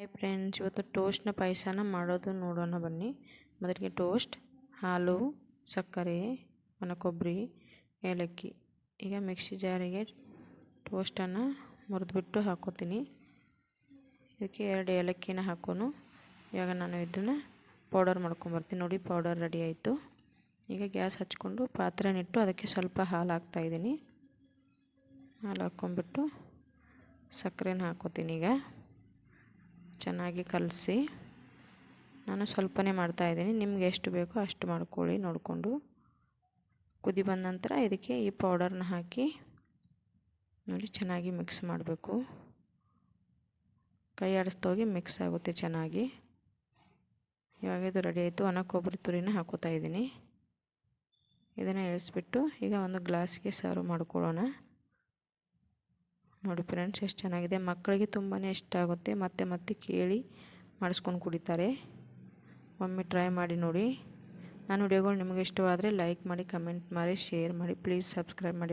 Hi friends ಇವತ್ತು ಟೋಸ್ಟ್ನ ಪಾಯಸನ ಮಾಡೋದು ನೋಡೋಣ ಬನ್ನಿ. ಮೊದಲಿಗೆ ಟೋಸ್ಟ್ ಹಾಲು, ಸಕ್ಕರೆ ಒಣ ಕೊಬ್ಬರಿ ಏಲಕ್ಕಿ. ಈಗ ಮಿಕ್ಸಿ ಜಾರಿಗೆ ಟೋಸ್ಟನ್ನು ಮುರಿದ್ಬಿಟ್ಟು ಹಾಕೋತೀನಿ. ಇದಕ್ಕೆ ಎರಡು ಏಲಕ್ಕಿನ ಹಾಕೋನು. ಇವಾಗ ನಾನು ಇದನ್ನು ಪೌಡರ್ ಮಾಡ್ಕೊಂಬರ್ತೀನಿ ನೋಡಿ ಪೌಡರ್ ರೆಡಿ ಆಯಿತು. ಈಗ ಗ್ಯಾಸ್ ಹಚ್ಕೊಂಡು ಪಾತ್ರೆನಿಟ್ಟು ಅದಕ್ಕೆ ಸ್ವಲ್ಪ ಹಾಲು ಹಾಕ್ತಾಯಿದ್ದೀನಿ ಹಾಲು ಹಾಕ್ಕೊಂಬಿಟ್ಟು ಸಕ್ಕರೆನ ಹಾಕೋತೀನಿ ಈಗ. ಚೆನ್ನಾಗಿ ಕಲಸಿ ನಾನು ಸ್ವಲ್ಪನೇ ಮಾಡ್ತಾಯಿದ್ದೀನಿ ನಿಮ್ಗೆ ಎಷ್ಟು ಬೇಕೋ ಅಷ್ಟು ಮಾಡ್ಕೊಳ್ಳಿ ನೋಡಿಕೊಂಡು. ಕುದಿ ಬಂದ ನಂತರ ಇದಕ್ಕೆ ಈ ಪೌಡರ್ನ ಹಾಕಿ ನೋಡಿ ಚೆನ್ನಾಗಿ ಮಿಕ್ಸ್ ಮಾಡಬೇಕು. ಕೈ ಆಡಿಸ್ತೋಗಿ ಮಿಕ್ಸ್ ಆಗುತ್ತೆ ಚೆನ್ನಾಗಿ. ಇವಾಗ ಇದು ರೆಡಿ ಆಯಿತು. ಒಣ ಕೊಬ್ಬರಿ ತುರಿನ ಹಾಕೋತಾ ಇದ್ದೀನಿ. ಇದನ್ನು ಇಳಿಸ್ಬಿಟ್ಟು ಈಗ ಒಂದು ಗ್ಲಾಸ್ಗೆ ಸರ್ವ್ ಮಾಡ್ಕೊಳ್ಳೋಣ. ನೋಡಿ ಫ್ರೆಂಡ್ಸ್ ಎಷ್ಟು ಚೆನ್ನಾಗಿದೆ. ಮಕ್ಕಳಿಗೆ ತುಂಬಾ ಇಷ್ಟ ಆಗುತ್ತೆ. ಮತ್ತೆ ಮತ್ತೆ ಕೇಳಿ ಮಾಡಿಸ್ಕೊಂಡು ಕುಡಿತಾರೆ. ಒಮ್ಮೆ ಟ್ರೈ ಮಾಡಿ ನೋಡಿ. ನಾನು ವಿಡಿಯೋಗಳು ನಿಮಗೆ ಇಷ್ಟವಾದರೆ ಲೈಕ್ ಮಾಡಿ ಕಮೆಂಟ್ ಮಾಡಿ ಶೇರ್ ಮಾಡಿ. ಪ್ಲೀಸ್ ಸಬ್ಸ್ಕ್ರೈಬ್ ಮಾಡಿ.